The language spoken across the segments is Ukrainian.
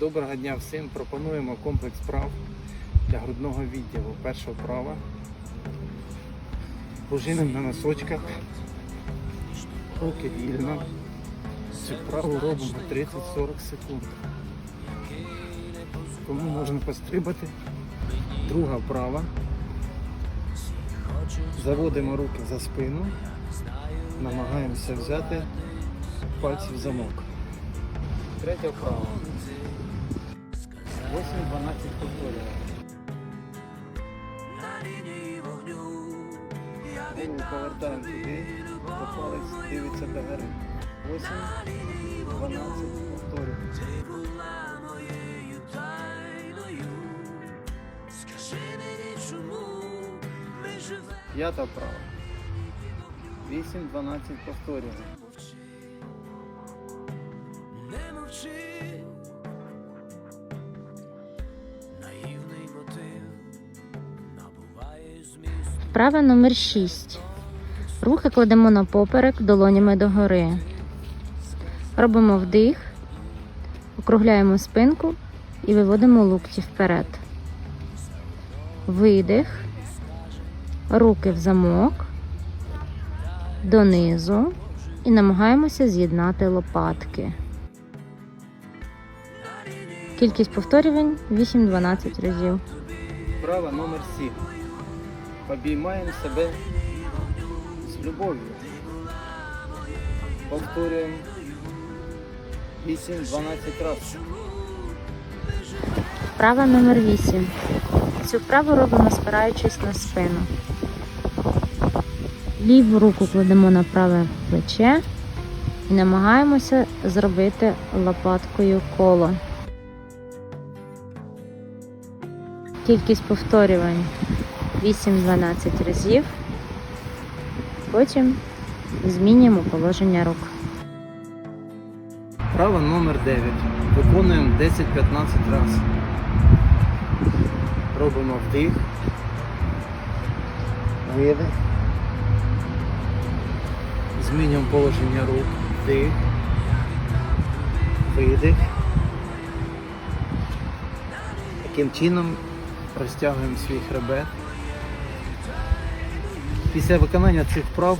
Доброго дня всім. Пропонуємо комплекс прав для грудного відділу. Перша вправа. Пружинимо на носочках. Руки вільно. Цю вправу робимо 30-40 секунд. Кому можна пострибати. Друга вправа. Заводимо руки за спину. Намагаємося взяти пальці в замок. Третя вправа. 8-12 повторюємо. Голову повертаємо туди, то палець дивиться до гори. 8-12 повторюємо. П'ята вправа. 8-12 повторюємо. Не мовчи, Вправа номер 6. Рухи кладемо на поперек долонями догори. Робимо вдих, округляємо спинку і виводимо локті вперед. Видих, руки в замок, донизу і намагаємося з'єднати лопатки. Кількість повторювань 8-12 разів. Вправа номер 7. Обіймаємо себе з любов'ю. Повторюємо 8-12 разів. Вправа номер 8. Цю вправу робимо спираючись на спину. Ліву руку кладемо на праве плече і намагаємося зробити лопаткою коло. Кількість повторювань 8-12 разів. Потім змінюємо положення рук. Вправа номер 9. Виконуємо 10-15 разів. Робимо вдих. Видих. Змінюємо положення рук. Вдих. Видих. Таким чином розтягуємо свій хребет. Після виконання цих вправ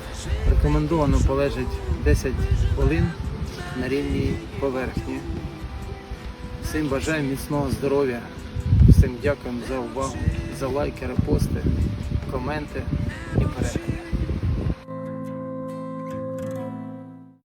рекомендовано полежати 10 хвилин на рівній поверхні. Всім бажаю міцного здоров'я. Всім дякуємо за увагу, за лайки, репости, коменти і перегляди.